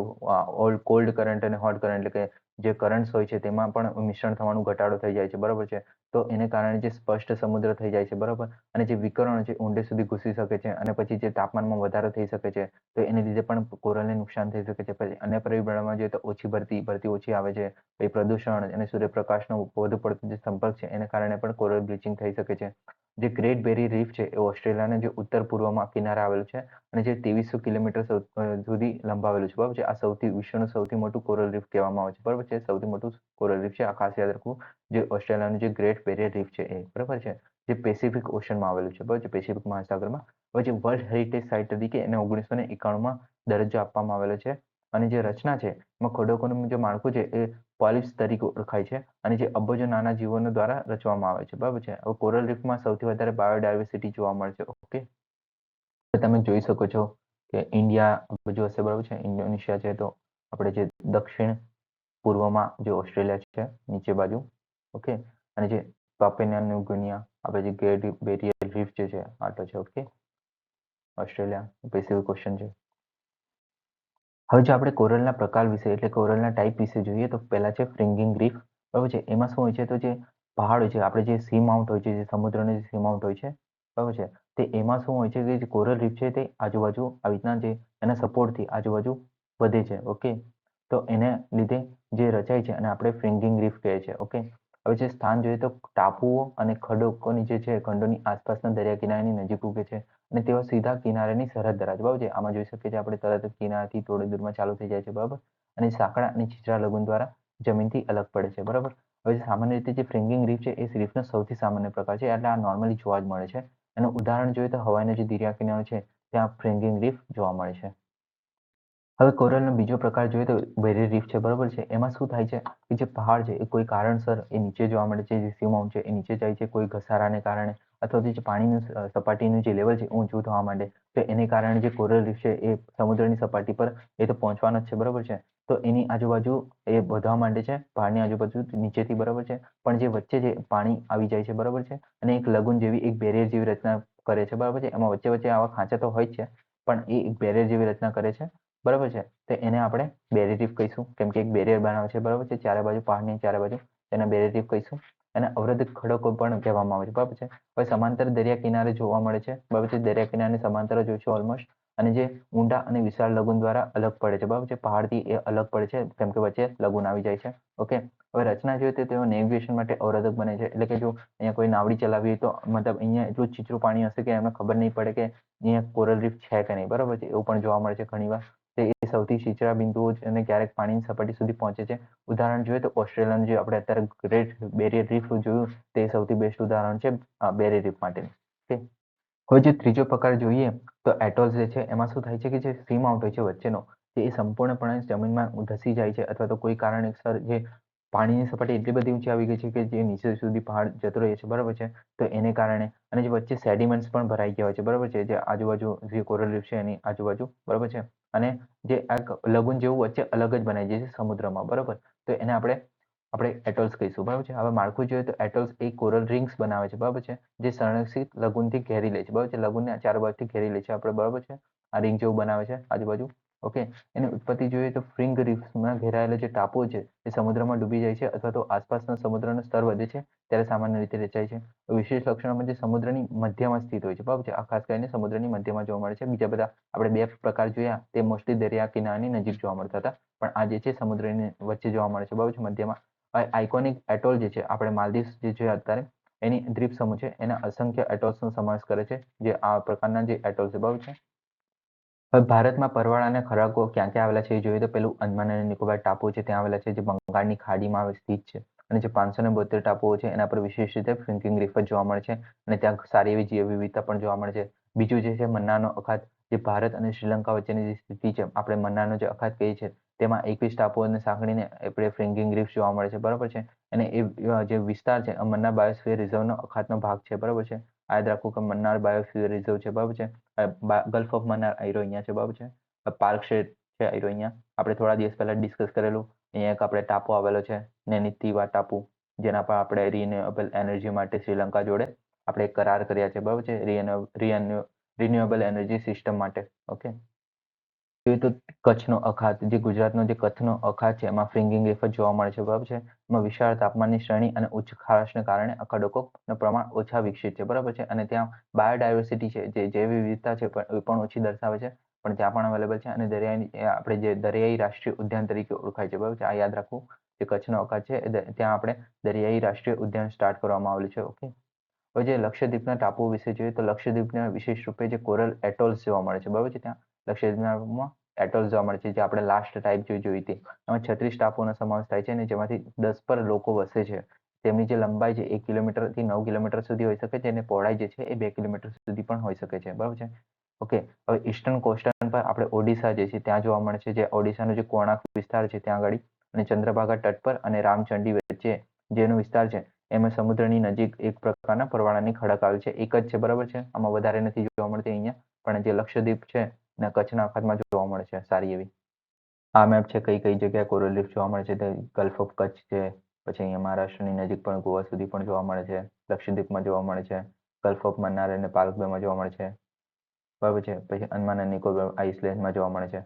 ઓલ્ડ કોલ્ડ કરંટ અને હોટ કરંટ એટલે કે જે કરન્ટ્સ હોય છે તેમાં પણ મિશ્રણ થવાનું ઘટાડો થઈ જાય છે, બરાબર છે? તો એને કારણે જે સ્પષ્ટ સમુદ્ર થઈ જાય છે, બરાબર? અને જે વિકરણ છે, ઊંડે સુધી ઘૂસી શકે છે અને પછી જે તાપમાનમાં વધારો થઈ શકે છે, તો એને લીધે પણ કોરલને નુકસાન થઈ શકે છે. પછી અન્ય પરિબળમાં જોઈએ તો ઓછી ભરતી ભરતી ઓછી આવે છે, પછી પ્રદૂષણ અને સૂર્યપ્રકાશનો વધુ પડતો જે સંપર્ક છે, એને કારણે પણ કોરલ બ્લીચિંગ થઈ શકે છે. જે ગ્રેટ બેરી રીફ છે, એ ઓસ્ટ્રેલિયાના જે ઉત્તર પૂર્વમાં કિનારે આવેલું છે અને જે ત્રેવીસો કિલોમીટર સુધી લંબાવેલું છે, બરાબર છે? આ સૌથી, વિશ્વનું સૌથી મોટું કોરલ રીફ કહેવામાં આવે છે, બરાબર છે, સૌથી મોટું કોરલ રીફ છે, આ ખાસ યાદ રાખવું. જે ઓસ્ટ્રેલિયાનું જે ગ્રેટ બેરિયર રીફ છે એ, બરાબર છે? જે પેસિફિક ઓશનમાં આવેલું છે, બરાબર પેસિફિક મહાસાગરમાં. હવે જે વર્લ્ડ હેરિટેજ સાઇટ તરીકે એને ઓગણીસો ને એકાણુંમાં દરજ્જો આપવામાં આવેલો છે. અને જે રચના છે, એમાં ખડકોનું જે માળખું છે, એ પોલિપ્સ તરીકે ઓળખાય છે અને જે અબજો નાના જીવનો દ્વારા રચવામાં આવે છે, બરાબર છે? હવે કોરલ રીફમાં સૌથી વધારે બાયોડાયવર્સિટી જોવા મળે છે, ઓકે? તમે જોઈ શકો છો કે ઇન્ડિયા બાજુ હશે, બરાબર છે? ઇન્ડોનેશિયા છે, તો આપણે જે દક્ષિણ પૂર્વમાં જે ઓસ્ટ્રેલિયા છે, નીચે બાજુ ઓકે અને જે પાપેનિયા ન્યૂ ગુનિયા, આપણે જે ગ્રેટ બેરિયર રીફ જે છે આટલો છે ઓકે ઓસ્ટ્રેલિયા પેસિફિક ક્વેશ્ચન છે. હવે જો આપણે કોરલના પ્રકાર વિશે, એટલે કોરલના ટાઈપ વિશે જોઈએ, તો પહેલા છે ફ્રિંગિંગ રીફ, બરાબર છે? એમાં શું હોય છે તો જે પહાડ હોય છે, આપણે જે સી માઉન્ટ હોય છે, જે સમુદ્રનો જે સી માઉન્ટ હોય છે, બરાબર છે? તે એમાં શું હોય છે કે જે કોરલ રીફ છે તે આજુબાજુ આવી રીતના જે એના સપોર્ટથી આજુબાજુ વધે છે ઓકે તો એને લીધે જે રચાય છે અને આપણે ફ્રિંગિંગ રીફ કહે છે, ઓકે? હવે જે સ્થાન જોઈએ તો ટાપુઓ અને ખડકોની જે છે, ખંડોની આસપાસના દરિયા કિનારાની નજીક ઉગે છે અને તેઓ સીધા કિનારાની સરહદ ધરાવે છે. બરાબર છે? આમાં જોઈ શકીએ છીએ આપણે તરત જ કિનારાથી થોડી દૂરમાં ચાલુ થઈ જાય છે, બરાબર? અને સાંકડા અને છીછરા લગુન દ્વારા જમીનથી અલગ પડે છે, બરાબર? હવે સામાન્ય રીતે જે ફ્રિંગિંગ રીફ છે એ રીફનો સૌથી સામાન્ય પ્રકાર છે, એટલે આ નોર્મલી જોવા જ મળે છે. એનું ઉદાહરણ જોઈએ તો હવાઈનો જે દરિયા કિનારો છે, ત્યાં ફ્રિંગિંગ રીફ જોવા મળે છે. હવે કોરલનો બીજો પ્રકાર જોઈએ તો બેરિયર રીફ છે, બરાબર છે? એમાં શું થાય છે કે જે પહાડ છે એ કોઈ કારણસર એ નીચે જોવા મળે છે, જે સીમાઉન્ટ છે એ નીચે જાય છે, કોઈ ઘસારાને કારણે અથવા તો જે પાણીનું સપાટીનું જે લેવલ છે ઊંચું થવા માંડે. તો એને કારણે જે કોરલ રીફ છે એ સમુદ્રની સપાટી પર એ તો પહોંચવાનો જ છે, બરાબર છે? તો એની આજુબાજુ એ વધવા માંડે છે, પહાડની આજુબાજુ નીચેથી, બરાબર છે? પણ જે વચ્ચે જે પાણી આવી જાય છે, બરાબર છે? અને એક લગુન જેવી એક બેરિયર જેવી રચના કરે છે, બરાબર છે? એમાં વચ્ચે વચ્ચે આવા ખાંચા તો હોય જ છે, પણ એ એક બેરિયર જેવી રચના કરે છે. બરાબર છે? તો એને આપણે બેરેટિવ કહીશું. કેમ કે એક બેરિયર બનાવે છે, બરાબર છે? ચારે બાજુ પહાડની ચારે બાજુ એને બેરેટિવ કહીશું. અને અવરોધિત ખડકો પણ કહેવામાં આવે છે, બરાબર છે? હવે સમાંતર દરિયા કિનારે જોવા મળે છે, બરાબર છે? દરિયા કિનારાની સમાંતર જ છે ઓલમોસ્ટ અને જે ઊંડા અને વિશાળ લગુન દ્વારા અલગ પડે છે, બરાબર છે? પહાડથી એ અલગ પડે છે, કેમ કે વચ્ચે લગુન આવી જાય છે, ઓકે? હવે રચના જોઈએ તો તેઓ નેવિગેશન માટે અવરોધક બને છે. એટલે કે જો અહીંયા કોઈ નાવડી ચલાવી તો મતલબ અહીંયા એટલું છીછરું પાણી હશે કે એમને ખબર નહીં પડે કે અહીંયા કોરલ રીફ છે કે નહીં, બરાબર છે? એવું પણ જોવા મળે છે ઘણીવાર. તે એ સૌથી છીછરા બિંદુઓ છે અને ક્યારેક પાણીની સપાટી સુધી પહોંચે છે. ઉદાહરણ જોઈએ તો ઓસ્ટ્રેલિયાનું જે આપણે અત્યારે ગ્રેટ બેરિયર રીફ જોયું, તે સૌથી બેસ્ટ ઉદાહરણ છે બેરિયર રીફ માટેનું. ઓકે હવે જે ત્રીજો પ્રકાર જોઈએ, તો એટોલ્સ જે છે, એમાં શું થાય છે કે જે સીમ આઉટ હોય છે વચ્ચેનો, તે એ સંપૂર્ણપણે જમીનમાં ધસી જાય છે અથવા તો કોઈ કારણસર જે પાણીની સપાટી એટલી બધી ઊંચી આવી ગઈ છે કે જે નીચે સુધી પહાડ જતો રહે છે, બરાબર છે? તો એને કારણે અને જે વચ્ચે સેડિમેન્ટ્સ પણ ભરાઈ ગયા હોય છે, બરાબર છે? જે આજુબાજુ જે કોરલ રીફ છે એની આજુબાજુ, બરાબર છે? અને જે એક લગુન જેવું વચ્ચે અલગ જ બનાવી જાય છે સમુદ્રમાં, બરાબર? તો એને આપણે આપણે એટોલ્સ કહીશું, બરાબર છે? હવે માળખું જોઈએ તો એટોલ્સ એ કોરલ રિંગ્સ બનાવે છે, બરાબર છે? જે સંરક્ષિત લગુનથી ઘેરી લે છે, બરાબર છે? લગુનને ચાર બાજુથી ઘેરી લે છે આપણે, બરાબર છે? આ રિંગ જેવું બનાવે છે આજુબાજુ. ઓકે? એની ઉત્પત્તિ જોઈએ તો ફ્રિંગ રીફમાં ઘેરાયેલો જે ટાપુ છે, એ સમુદ્રમાં ડૂબી જાય છે અથવા તો આસપાસના સમુદ્રનું સ્તર વધે છે, ત્યારે સામાન્ય રીતે રચાય છે. વિશેષ લક્ષણોમાં જે સમુદ્રની મધ્યમાં સ્થિત હોય છે, બરાબર છે? આ ખાસ કરીને સમુદ્રની મધ્યમાં જોવા મળે છે. બીજા બધા આપણે બે પ્રકાર જોયા, તે મોસ્ટલી દરિયા કિનારાની નજીક જોવા મળતા હતા. પણ આ જે છે, સમુદ્રની વચ્ચે જોવા મળે છે, બરાબર છે? મધ્યમાં. આઇકોનિક એટોલ જે છે, આપણે માલદીવ્સ જે જોયા અત્યારે, એની દ્વીપ સમૂહ છે. એના અસંખ્ય એટોલ્સનો સમાવેશ કરે છે, જે આ પ્રકારના જે એટોલ છે, બરાબર છે? હવે ભારતમાં પરવાળા અને ખરાકો ક્યાં ક્યાં આવેલા છે એ જોઈએ તો પેલું અંદમાન અને નિકોબાર ટાપુ છે, ત્યાં આવેલા છે, જે બંગાળની ખાડીમાં સ્થિત છે અને જે પાંચસો ને બોતેર ટાપુઓ છે, એના પર વિશેષ રીતે ફ્રિંકિંગ રીફ જોવા મળે છે અને ત્યાં સારી એવી જૈવ વિવિધતા પણ જોવા મળે છે. બીજું જે છે, મન્નાનો અખાત, જે ભારત અને શ્રીલંકા વચ્ચેની જે સ્થિતિ છે, આપણે મન્નાનો જે અખાત કહીએ છીએ, તેમાં એકવીસ ટાપુઓને સાંકળીને આપણે ફ્રિંગિંગ રીફ જોવા મળે છે, બરાબર છે? અને એ જે વિસ્તાર છે મન્ના બાયોસ્ફિયર રિઝર્વનો અખાતનો ભાગ છે, બરાબર છે? યાદ રાખવું કે મન્નાર બાયોસ્ફિયર રિઝર્વ છે, બરાબર છે? ગલ્ફ ઓફ મન્નાર આયરો અહીંયા છે, બરાબર છે? પાર્ક શેડ છે આયરો અહીંયા. આપણે થોડા દિવસ પહેલા ડિસ્કસ કરેલું. અહીંયા એક આપણે ટાપુ આવેલો છે નેનિતીવા ટાપુ. જેના પર આપણે રિન્યુએબલ એનર્જી માટે શ્રીલંકા જોડે આપણે કરાર કર્યા છે, બરાબર છે? રિન્યુએબલ એનર્જી સિસ્ટમ માટે ઓકે જોઈએ તો કચ્છનો અખાત, જે ગુજરાતનો જે કચ્છનો અખાત છે, એમાં ફ્રિંગિંગ રીફ જોવા મળે છે, બરાબર છે? એમાં વિશાળ તાપમાનની શ્રેણી અને ઉચ્ચ ખારાશને કારણે અખાડકોનું પ્રમાણ ઓછા વિકસિત છે, બરાબર છે? અને ત્યાં બાયોડાયવર્સિટી છે, જે જૈવ વિવિધતા છે એ પણ ઓછી દર્શાવે છે, પણ ત્યાં પણ અવેલેબલ છે અને દરિયાઈ આપણે જે દરિયાઈ રાષ્ટ્રીય ઉદ્યાન તરીકે ઓળખાય છે, બરાબર છે? આ યાદ રાખવું, જે કચ્છનો અખાત છે ત્યાં આપણે દરિયાઈ રાષ્ટ્રીય ઉદ્યાન સ્ટાર્ટ કરવામાં આવેલું છે ઓકે હવે જે લક્ષદ્વીપના ટાપુઓ વિશે જોઈએ તો લક્ષદ્વીપના વિશેષ રૂપે જે કોરલ એટોલ્સ જોવા મળે છે, બરાબર છે? ત્યાં લક્ષદ્વીપમાં એટોલ્સ જોવા મળે છે, જે આપણે લાસ્ટ ટાઈપ જોઈ જોઈ હતી. એમાં છત્રીસ ટાપુઓનો સમાવેશ થાય છે અને જેમાંથી દસ પર લોકો વસે છે. તેમની જે લંબાઈ છે એક કિલોમીટરથી નવ કિલોમીટર સુધી હોઈ શકે છે અને પહોળાઈ જે છે એ બે કિલોમીટર સુધી પણ હોઈ શકે છે. બરાબર છે? ઓકે, હવે ઈસ્ટર્ન કોસ્ટર્ન પર આપણે ઓડિશા જે છે ત્યાં જોવા મળે છે, જે ઓડિશાનો જે કોણાક વિસ્તાર છે ત્યાં આગળ અને ચંદ્રભાગા તટ પર અને રામચંડી વચ્ચે જેનો વિસ્તાર છે, એમાં સમુદ્રની નજીક એક પ્રકારના પરવાળાની ખડક આવે છે. એક જ છે, બરાબર છે? આમાં વધારે નથી જોવા મળતી અહીંયા, પણ જે લક્ષદ્વીપ છે ને, કચ્છના અખાતમાં જોવા મળે છે, સારી એવી. આ મેપ છે, કઈ કઈ જગ્યાએ કોરલ રીફ જોવા મળે છે તે ગલ્ફ ઓફ કચ્છ છે, પછી અહીંયા મહારાષ્ટ્રની નજીક પણ ગોવા સુધી પણ જોવા મળે છે લક્ષદ્વીપમાં જોવા મળે છે ગલ્ફ ઓફ મન્નાર અને પાર્ક જોવા મળે છે, બરાબર છે, પછી અંદમાન અને નિકોબાર આઇસલેન્ડમાં જોવા મળે છે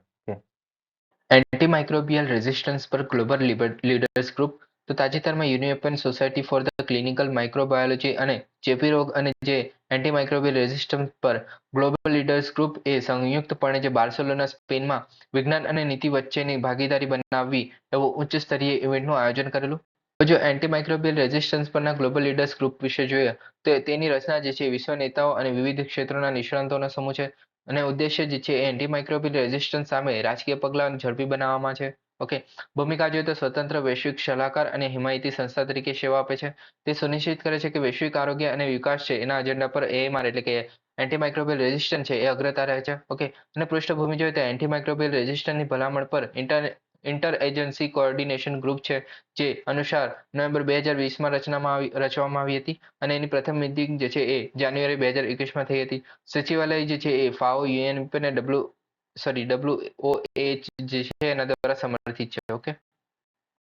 એન્ટીમાઇક્રોબિયલ રેઝિસ્ટન્સ પર ગ્લોબલ લીડર્સ ગ્રુપ તો તાજેતરમાં union society for the clinical microbiology અને ચેપી રોગ અને જે એન્ટીમાઇક્રોબિયલ રેઝિસ્ટન્સ પર ગ્લોબલ લીડર્સ ગ્રુપ એ સંયુક્તપણે જે બાર્સેલોના, સ્પેનમાં વિજ્ઞાન અને નીતિ વચ્ચેની ભાગીદારી બનાવવી એવું ઉચ્ચ સ્તરીય ઇવેન્ટનું આયોજન કરેલું. જો એન્ટીમાઇક્રોબિયલ રેઝિસ્ટન્સ પરના ગ્લોબલ લીડર્સ ગ્રુપ વિશે જોઈએ, તો તેની રચના જે છે વિશ્વ નેતાઓ અને વિવિધ ક્ષેત્રોના નિષ્ણાતોનો સમૂહ છે અને ઉદ્દેશ્ય જે છે એ એન્ટીમાઇક્રોબિયલ રેઝિસ્ટન્સ સામે રાજકીય પગલાં ઝડપી બનાવવામાં છે. ઓકે ભૂમિકા જોઈએ તો સ્વતંત્ર વૈશ્વિક સલાહકાર અને હિમાયતી સંસ્થા તરીકે સેવા આપે છે, તે સુનિશ્ચિત કરે છે કે વૈશ્વિક આરોગ્ય અને વિકાસ છે, એના એજન્ડા પર એએમઆર એટલે કે એન્ટીમાઇક્રોબિયલ રેઝિસ્ટન્ટ છે, એ અગ્રતા રહે છે. ઓકે અને પૃષ્ઠભૂમિ જોઈએ તો એન્ટીમાઇક્રોબિયલ રેઝિસ્ટન્ટની ભલામણ પર inter inter agency coordination group છે, જે અનુસાર નવેમ્બર બે હજાર વીસમાં રચનામાં આવી, રચવામાં આવી હતી, અને એની પ્રથમ મિટિંગ જે છે એ જાન્યુઆરી બે હજાર એકવીસમાં થઈ હતી. સચિવાલય જે છે એ ફાઓ યુએનપી અને ડબલ્યુ સોરી એચ જે છે એના દ્વારા સમર્થિત છે ઓકે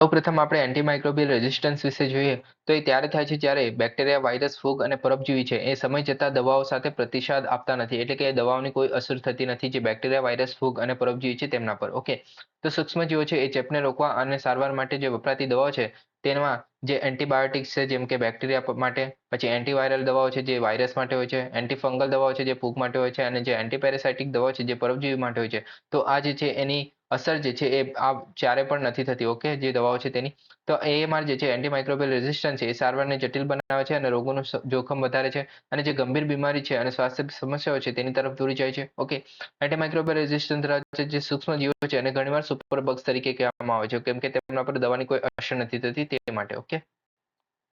સૌપ્રથમ આપણે એન્ટીમાઇક્રોબિયલ રેઝિસ્ટન્સ વિશે જોઈએ, તો એ ત્યારે થાય છે જ્યારે બેક્ટેરિયા વાયરસ ફૂગ અને પરોપજીવી છે, એ સમય જતાં દવાઓ સાથે પ્રતિસાદ આપતા નથી, એટલે કે દવાઓની કોઈ અસર થતી નથી, જે બેક્ટેરિયા વાયરસ ફૂગ અને પરોપજીવી છે તેમના પર, ઓકે? તો સૂક્ષ્મજીવો છે એ ચેપને રોકવા અને સારવાર માટે જે વપરાતી દવાઓ છે, તેમાં જે એન્ટીબાયોટિક્સ છે, જેમ કે બેક્ટેરિયા માટે, પછી એન્ટીવાયરલ દવાઓ છે જે વાયરસ માટે હોય છે એન્ટીફંગલ દવાઓ છે જે ફૂગ માટે હોય છે, અને જે એન્ટીપેરેસાઇટિક દવાઓ છે જે પરોપજીવી માટે હોય છે, તો આ જે છે એની અસર જે છે એ આ ક્યારે પણ નથી થતી ઓકે જે દવાઓ છે તેની. તો એએમઆર જે છે એન્ટીમાઇક્રોબિયલ રેઝિસ્ટન્સ છે એ સારવારને જટિલ બનાવે છે અને રોગોનું જોખમ વધારે છે અને જે ગંભીર બીમારી છે અને સ્વાસ્થ્ય સમસ્યાઓ છે તેની તરફ દોરી જાય છે ઓકે એન્ટીમાઇક્રોબિયલ રેઝિસ્ટન્સ ધરાવતા જે સૂક્ષ્મ જીવો છે અને ઘણીવાર સુપરબગ્સ તરીકે કહેવામાં આવે છે, કેમ કે તેમના પર દવાની કોઈ અસર નથી થતી તે માટે ઓકે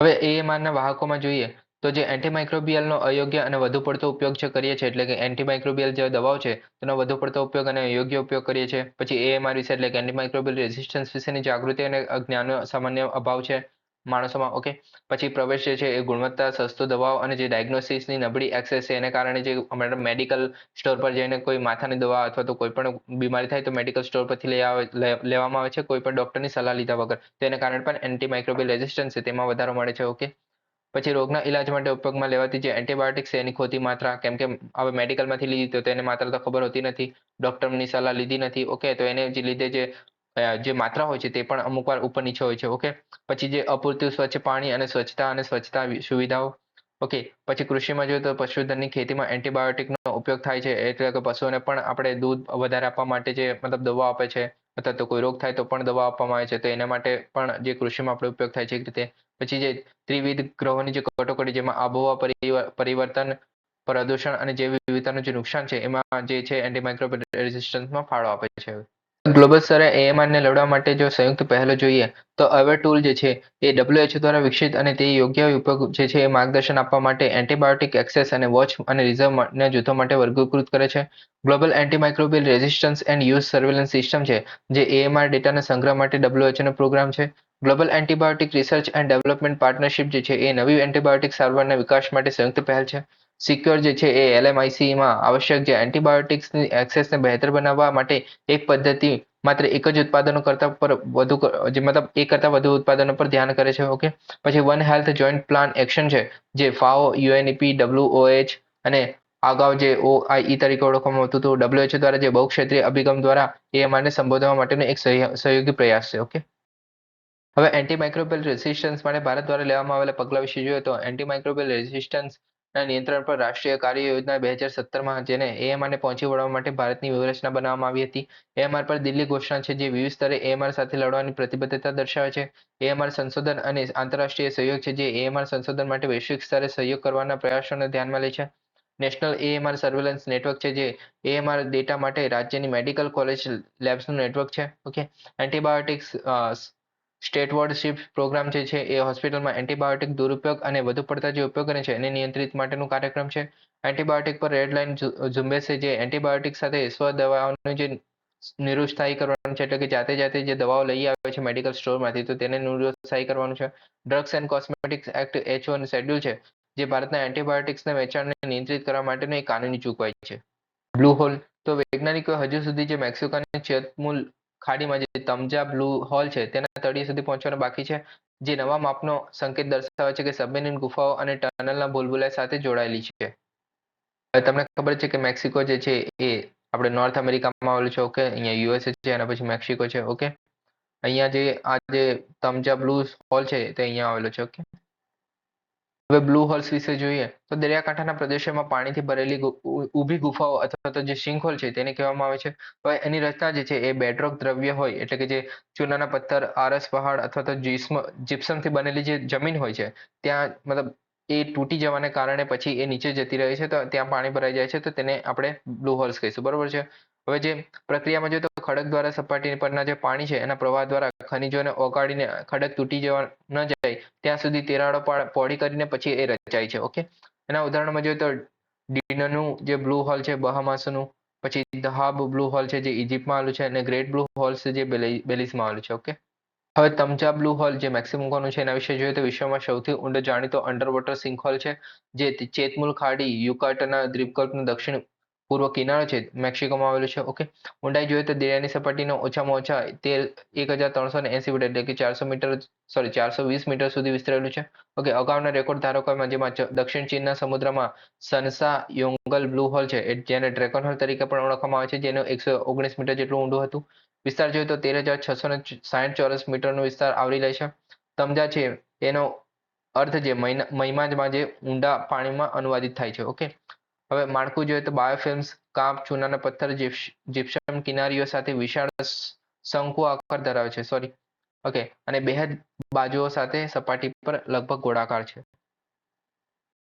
હવે એએમઆરના વાહકોમાં જોઈએ. તો જે એન્ટીમાઇક્રોબિયલનો અયોગ્ય અને વધુ પડતો ઉપયોગ છે કરીએ છીએ, એટલે કે એન્ટીમાઇક્રોબિયલ જે દવાઓ છે, તેનો વધુ પડતો ઉપયોગ અને યોગ્ય ઉપયોગ કરીએ છીએ. પછી એએમઆર વિશે એટલે કે એન્ટીમાઇક્રોબિયલ રેઝિસ્ટન્સ વિશેની જાગૃતિ અને જ્ઞાનનો સામાન્ય અભાવ છે માણસોમાં ઓકે પછી પ્રવેશ જે છે એ ગુણવત્તા સસ્તો દવાઓ અને જે ડાયગ્નોસિસની નબળી એક્સેસ છે, એને કારણે જે અમારા મેડિકલ સ્ટોર પર જઈને કોઈ માથાની દવા અથવા તો કોઈ પણ બીમારી થાય તો મેડિકલ સ્ટોર પરથી લઈ આવે લેવામાં આવે છે, કોઈ પણ ડોક્ટરની સલાહ લીધા વગર. તેને કારણે પણ એન્ટીમાઇક્રોબિયલ રેઝિસ્ટન્સ છે, તેમાં વધારો મળે છે ઓકે પછી રોગના ઇલાજ માટે ઉપયોગમાં લેવાતી જે એન્ટીબાયોટિક્સ છે, એની ખોટી માત્રા, કેમ કે હવે મેડિકલમાંથી લીધી તો તેને માત્રા તો ખબર હોતી નથી ડોક્ટરની સલાહ લીધી નથી ઓકે તો એને જે લીધે જે જે માત્રા હોય છે તે પણ અમુક વાર ઉપર નીચે હોય છે ઓકે પછી જે અપૂરતું સ્વચ્છ પાણી અને સ્વચ્છતા અને સ્વચ્છતા સુવિધાઓ ઓકે પછી કૃષિમાં જોઈએ તો પશુધનની ખેતીમાં એન્ટીબાયોટિકનો ઉપયોગ થાય છે, એટલે કે પશુઓને પણ આપણે દૂધ વધારે આપવા માટે જે, મતલબ દવા આપે છે અથવા તો કોઈ રોગ થાય તો પણ દવા આપવામાં આવે છે. તો એના માટે પણ જે કૃષિમાં આપણે ઉપયોગ થાય છે એક રીતે. પછી જે ત્રિવિધ ગ્રહોની જે કટોકટી જેમાં આબોહવા પરિવર્તન, પ્રદૂષણ અને જૈવ વિવિધતાનું જે નુકસાન છે, એમાં જે છે એન્ટીમાઇક્રોબિયલ રેઝિસ્ટન્સમાં ફાળો આપે છે. ગ્લોબલ સ્તરે એએમઆરને લડવા માટે જો સંયુક્ત પહેલો જોઈએ, તો અવેર ટૂલ જે છે, એ ડબ્લ્યુએચઓ દ્વારા વિકસિત અને તે યોગ્ય ઉપયોગ જે છે, એ માર્ગદર્શન આપવા માટે એન્ટીબાયોટિક એક્સેસ અને વોચ અને રિઝર્વના જૂથો માટે વર્ગીકૃત કરે છે. Global antimicrobial resistance and use surveillance system છે, જે એએમઆર ડેટાના સંગ્રહ માટે ડબ્લ્યુએચઓનો પ્રોગ્રામ છે. Global antibiotic research and development partnership જે છે, એ નવી એન્ટીબાયોટિક સારવારના વિકાસ માટે સંયુક્ત પહેલ છે. સિક્યોર જે છે એ એલએમઆઈસીમાં આવશ્યક જે એન્ટીબાયોટિક્સની એક્સેસને બહેતર બનાવવા માટે એક પદ્ધતિ માત્ર એક જ ઉત્પાદનો કરતા પર વધુ જે મતલબ એક કરતા વધુ ઉત્પાદનો પર ધ્યાન કરે છે ઓકે પછી one health joint plan action છે, જે ફાઓ યુએનઈપી ડબ્લ્યુઓએચ અને અગાઉ જે ઓઆઈઈ તરીકે ઓળખવામાં આવતું હતું ડબ્લ્યુએચઓ દ્વારા જે બહુક્ષેત્રીય અભિગમ દ્વારા એએમઆરને સંબોધવા માટેનો એક સહયોગી પ્રયાસ છે ઓકે હવે એન્ટીમાઇક્રોબિયલ રેઝિસ્ટન્સ માટે ભારત દ્વારા લેવામાં આવેલા પગલાં વિશે જોઈએ તો એન્ટીમાઇક્રોબિયલ રેઝિસ્ટન્સના નિયંત્રણ પર રાષ્ટ્રીય કાર્ય યોજના બે હજાર સત્તરમાં જેને એએમઆરને પહોંચી વળવા માટે ભારતની વ્યૂહરચના બનાવવામાં આવી હતી. એએમઆર પર દિલ્હી ઘોષણા છે જે વિવિધ સ્તરે એએમઆર સાથે લડવાની પ્રતિબદ્ધતા દર્શાવે છે. એએમઆર સંશોધન અને આંતરરાષ્ટ્રીય સહયોગ છે જે એએમઆર સંશોધન માટે વૈશ્વિક સ્તરે સહયોગ કરવાના પ્રયાસોને ધ્યાનમાં લે છે. નેશનલ એએમઆર સર્વેલન્સ નેટવર્ક છે જે એએમઆર ડેટા માટે રાજ્યની મેડિકલ કોલેજ લેબ્સનું નેટવર્ક છે. ઓકે એન્ટીબાયોટિક્સ સ્ટેટવર્ડશીપ પ્રોગ્રામ જે છે એ હોસ્પિટલમાં એન્ટીબાયોટિક દુરુપયોગ અને વધુ પડતા જે ઉપયોગ કરે છે એને નિયંત્રિત માટેનું કાર્યક્રમ છે. એન્ટીબાયોટિક પર રેડ લાઇન ઝુંબેશ છે જે એન્ટીબાયોટિક સાથે સ્વ દવાઓનું જે નિરુત્સાહી કરવાનું છે એટલે કે જાતે જાતે જે દવાઓ લઈ આવે છે મેડિકલ સ્ટોરમાંથી, તો તેને નિરુત્સાહી કરવાનું છે. Drugs and cosmetics act H one schedule છે, જે ભારતના એન્ટીબાયોટિક્સના વેચાણને નિયંત્રિત કરવા માટેનું એક કાનૂની ચૂકવાઈ છે. બ્લુ હોલ, તો વૈજ્ઞાનિકો હજુ સુધી જે મેક્સિકોની ચેતમૂલ ખાડીમાં જે તમજા બ્લુ હોલ છે, તેના તળિયે સુધી પહોંચવાનું બાકી છે. જે નવા માપનો સંકેત દર્શાવે છે કે સબમેરીન ગુફાઓ અને ટનલના ભૂલભુલાઈ સાથે જોડાયેલી છે. તમને ખબર છે કે મેક્સિકો જે છે, એ આપણે નોર્થ અમેરિકામાં આવેલું છે, ઓકે? અહીંયા યુએસએ છે અને પછી મેક્સિકો છે, ઓકે? અહીંયા જે, આ જે તમજા બ્લુ હોલ છે, તે અહીંયા આવેલો છે, ઓકે? હવે બ્લુ હોલ્સ વિશે જોઈએ તો દરિયાકાંઠાના પ્રદેશોમાં પાણીથી ભરેલી ઊભી ગુફાઓ અથવા તો જે સિંકહોલ છે તેને કહેવામાં આવે છે. હવે એની રચના જે છે એ બેડરોક દ્રવ્ય હોય એટલે કે જે ચૂનાના પથ્થર, આરસ પહાડ અથવા તો જીસ્મ, જીપ્સમથી બનેલી જે જમીન હોય છે, ત્યાં મતલબ એ તૂટી જવાને કારણે પછી એ નીચે જતી રહે છે તો ત્યાં પાણી ભરાઈ જાય છે તો તેને આપણે બ્લુ હોલ્સ કહીશું. બરોબર છે? હવે જે પ્રક્રિયામાં જોઈએ તો ખડક દ્વારા સપાટી પરના જે પાણી છે, એના પ્રવાહ દ્વારા ખનિજોને ઓગાળીને ખડક તૂટી જવા ન જાય, ત્યાં સુધી તિરાડો પહોળી કરીને પછી એ રચાય છે, ઓકે? એના ઉદાહરણમાં જોઈએ તો ડીનનું જે બ્લુ હોલ છે, બહામાસનું, પછી દહાબ બ્લુ હોલ છે જે ઇજિપ્તમાં આવેલું છે, અને ગ્રેટ બ્લુ હોલ્સ જે બેલી- બેલીઝમાં આવેલું છે, ઓકે? હવે તમચા બ્લુ હોલ જે મેક્સિમકોનું છે, એના વિશે જોઈએ તો વિશ્વમાં સૌથી ઊંડો જાણીતો અંડર વોટર સિંક હોલ છે, જે ચેતમુલ ખાડી, યુકાટના દ્વીપકલ્પનું દક્ષિણ પૂર્વ કિનારો છે, મેક્સિકોમાં આવેલું છે ઓકે ઊંડાઈ જોઈએ તો દરિયાની સપાટીનો ઓછામાં ઓછા તેર, એક હજાર ત્રણસો ને એસી મીટર એટલે કે ચારસો મીટર સોરી ચારસો વીસ મીટર સુધી વિસ્તરેલું છે. ઓકે અગાઉના રેકોર્ડ ધારકોમાં જેમાં દક્ષિણ ચીનના સમુદ્રમાં સનસા યોંગલ બ્લુ હોલ છે જેને ડ્રેગન હોલ તરીકે પણ ઓળખવામાં આવે છે, જેનું એકસો ઓગણીસ મીટર જેટલું ઊંડું હતું. વિસ્તાર જોઈએ તો તેર હજાર છસો ને સાઠ ચોરસ મીટરનો વિસ્તાર આવરી લે છે. તમજા છે, એનો અર્થ જે, મહિના, મહિમાજમાં જે ઊંડા પાણીમાં અનુવાદિત થાય છે ઓકે હવે માળખું જોઈએ તો બાયોફિલ્મ્સ, કાપ ચૂનાના પથ્થર જીપ્સ- જીપ્સમ કિનારીઓ સાથે વિશાળ શંકુ આકાર ધરાવે છે. સોરી ઓકે અને બેહદ બાજુઓ સાથે સપાટી પર લગભગ ગોળાકાર છે.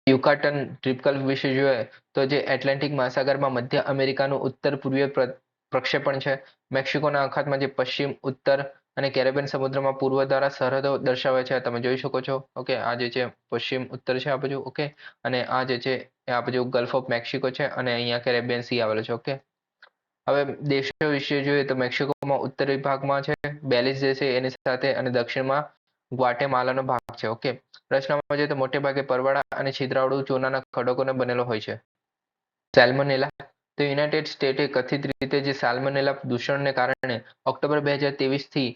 યુકાટન ટ્રિપકલ વિશે જોઈએ તો જે એટલાન્ટિક મહાસાગરમાં મધ્ય અમેરિકાનું ઉત્તર પૂર્વીય પ્ર- પ્રક્ષેપણ છે, મેક્સિકોના અખાતમાં જે પશ્ચિમ, ઉત્તર અને કેરેબિયન સમુદ્રમાં પૂર્વ દ્વારા સરહદો દર્શાવે છે. તમે જોઈ શકો છો. ઓકે આ જે છે, પશ્ચિમ, ઉત્તર છે આ બાજુ. ઓકે અને આ જે છે આ બાજુ ગલ્ફ ઓફ મેક્સિકો છે અને અહીંયા કેરેબિયન સી આવેલો છે ઓકે હવે દેશો વિશે જોઈએ તો મેક્સિકોમાં ઉત્તરી ભાગમાં છે બેલીઝ જે છે એની સાથે અને દક્ષિણમાં ગ્વાટેમાલાનો ભાગ છે ઓકે રચનામાં જોઈએ તો મોટે ભાગે પરવાળા અને છિદ્રાળુ ચોનાના ખડકોને બનેલો હોય છે. સેલ્મોનેલા તો યુનાઇટેડ સ્ટેટે કથિત રીતે જે સાલ્મોનેલા દૂષણને કારણે ઓક્ટોબર બે હજારથી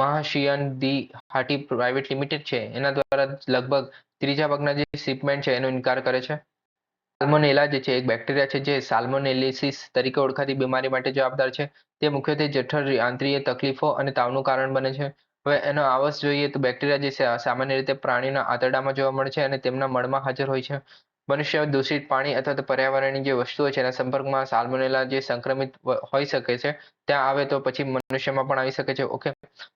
મહાશિયાન દી હાટી પ્રાઇવેટ લિમિટેડ છે, એના દ્વારા લગભગ ત્રીજા ભાગના જે શિપમેન્ટ છે એનો ઇનકાર કરે છે. સાલ્મોનેલા જે છે, એક બેક્ટેરિયા છે જે સાલ્મોનેલિસિસ તરીકે ઓળખાતી બીમારી માટે જવાબદાર છે. તે મુખ્યત્વે જઠર આંતરીય તકલીફો અને તાવનું કારણ બને છે. હવે એનો આવાસ જોઈએ તો બેક્ટેરિયા જે સામાન્ય રીતે પ્રાણીના આંતરડામાં જોવા મળે છે અને તેમના મળમાં હાજર હોય છે. મનુષ્ય દૂષિત પાણી અથવા તો પર્યાવરણની જે વસ્તુઓ છે, એના સંપર્કમાં સાલ્મોનેલા જે સંક્રમિત હોઈ શકે છે, ત્યાં આવે તો પછી મનુષ્યમાં પણ આવી શકે છે. ઓકે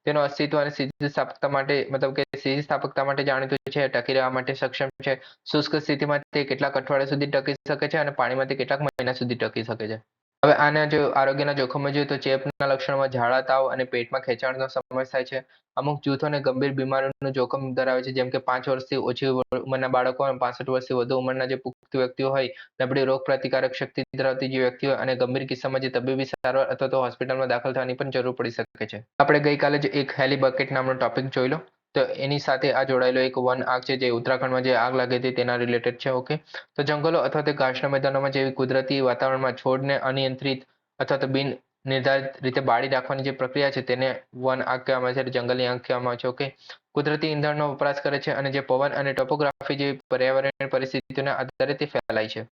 તેનો અસ્તિત્વ અને સ્થિતિસ્થાપકતા સ્થાપકતા માટે, મતલબ કે સ્થિતિસ્થાપકતા સ્થાપકતા માટે જાણીતું છે, ટકી રહેવા માટે સક્ષમ છે. શુષ્ક સ્થિતિમાં તે કેટલાક અઠવાડિયા સુધી ટકી શકે છે અને પાણીમાંથી કેટલાક મહિના સુધી ટકી શકે છે. હવે આના જો આરોગ્યના જોખમો જોઈએ તો ચેપના લક્ષણોમાં ઝાડા, તાવ અને પેટમાં ખેંચાણનો સમાવેશ થાય છે. અમુક જૂથોને ગંભીર બીમારીનું જોખમ ધરાવે છે, જેમ કે પાંચ વર્ષથી ઓછી ઉંમરના બાળકો અને પાસઠ વર્ષથી વધુ ઉંમરના જે પુખ્ત વ્યક્તિઓ હોય, નબળી રોગ પ્રતિકારક શક્તિ ધરાવતી જે વ્યક્તિઓ અને ગંભીર કિસ્સામાં જે તબીબી સારવાર અથવા તો હોસ્પિટલમાં દાખલ થવાની પણ જરૂર પડી શકે છે. આપણે ગઈકાલે જ એક હેલી બકેટ નામનો ટોપિક જોઈ લો. તો એની સાથે આ જોડાયેલો એક વન આગ છે જે ઉત્તરાખંડમાં જે આગ લાગી હતી તેના રિલેટેડ છે ઓકે તો જંગલો અથવા તો ઘાસના મેદાનોમાં જેવી કુદરતી વાતાવરણમાં છોડને અનિયંત્રિત અથવા તો બિન નિર્ધારિત રીતે બાળી રાખવાની જે પ્રક્રિયા છે તેને વન આગ કહેવામાં આવે છે, જંગલની આગ કહેવામાં આવે છે ઓકે કુદરતી ઈંધણનો વપરાશ કરે છે અને જે પવન અને ટોપોગ્રાફી જેવી પર્યાવરણીય પરિસ્થિતિઓના આધારે તે ફેલાય છે.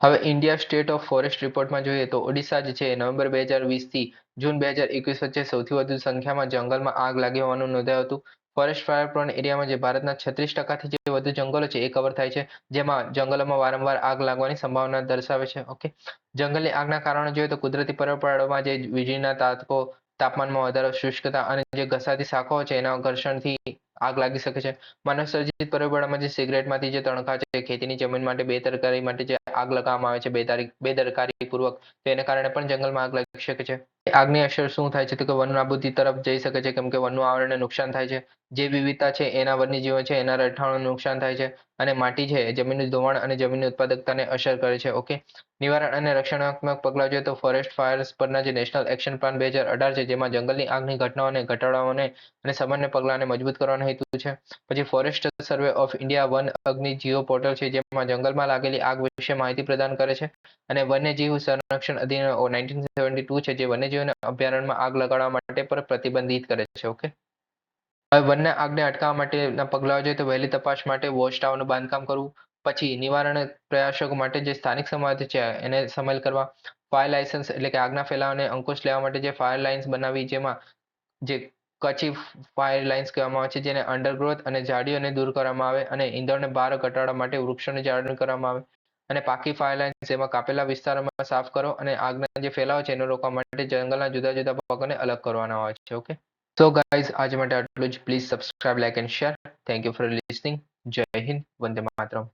હવે ઇન્ડિયા સ્ટેટ ઓફ ફોરેસ્ટ રિપોર્ટમાં જોઈએ તો ઓડિશા જે છે નવેમ્બર બે હજાર વીસથી જૂન બે હજાર એકવીસ વચ્ચે સૌથી વધુ સંખ્યામાં જંગલમાં આગ લાગી હોવાનું નોંધાયું હતું. ફોરેસ્ટ ફાયર પ્રોન એરિયામાં જે ભારતના છત્રીસ ટકાથી જે વધુ જંગલો છે એ કવર થાય છે, જેમાં જંગલોમાં વારંવાર આગ લાગવાની સંભાવના દર્શાવે છે. ઓકે જંગલની આગના કારણો જોઈએ તો કુદરતી પર્યાવરણમાં જે વીજળીના તાતકો, તાપમાનમાં વધારો, શુષ્કતા અને જે ઘસાતી શાખાઓ છે એના ઘર્ષણથી આગ લાગી શકે છે. માનવ સર્જિત પર્યાવરણમાં જે સિગરેટમાંથી જે તણખા છે, ખેતીની જમીન માટે બેદરકારી માટે જે આગ લગાવવામાં આવે છે બેદારી બેદરકારી પૂર્વક તો કારણે પણ જંગલમાં આગ લાગી શકે છે. આગની અસર શું થાય છે? તો કે વન નાબૂદી તરફ જઈ શકે છે, કેમ કે વનનું આવરણને નુકસાન થાય છે. જે વિવિધતા છે, એના વન્યજીવો છે, એના રહેઠાણોને નુકસાન થાય છે. અને માટી છે જમીનનું ધોવાણ અને જમીનની ઉત્પાદકતાને અસર કરે છે, ઓકે? નિવારણ અને રક્ષણાત્મક પગલાં જોઈએ તો ફોરેસ્ટ ફાયર્સ પરના જે નેશનલ એક્શન પ્લાન બે હજાર અઢાર છે, જેમાં જંગલની આગની ઘટનાઓને ઘટાડવાને અને સામાન્ય પગલાંને મજબૂત કરવાનો હેતુ છે. પછી forest survey of India Van Agni geo portal છે, જેમાં જંગલમાં લાગેલી આગ વિશે માહિતી પ્રદાન કરે છે. અને વન્યજીવ સંરક્ષણ અધિનિયમ નાઇન્ટીન સેવન્ટી છે, જે વન્યજીવોને અભયારણ્યમાં આગ લગાડવા માટે પર પ્રતિબંધિત કરે છે, ઓકે? હવે વન્ય આગને અટકાવવા માટેના પગલાઓ જોઈએ તો વહેલી તપાસ માટે વોચ ટાવરનું બાંધકામ કરવું. પછી નિવારણ પ્રયાસો માટે જે સ્થાનિક સમાજ છે, એને સામેલ કરવા. ફાયર લાયસન્સ એટલે કે આગના ફેલાવાને અંકુશ લેવા માટે જે ફાયર લાઇન્સ બનાવી, જેમાં જે કચી ફાયર લાઇન્સ કહેવામાં આવે છે, જેને અંડરગ્રોથ અને ઝાડીઓને દૂર કરવામાં આવે અને ઈંધણને બહાર ઘટાડવા માટે વૃક્ષોની જાળવણી કરવામાં આવે. અને પાકી ફાયર લાઇન્સ એમાં કાપેલા વિસ્તારોમાં સાફ કરો અને આગના જે ફેલાવો છે એને રોકવા માટે જંગલના જુદા જુદા ભાગોને અલગ કરવાના આવે છે ઓકે સો ગાઈઝ આજ માટે આટલું જ. Please subscribe like and share thank you for listening Jai Hind, Vande Mataram.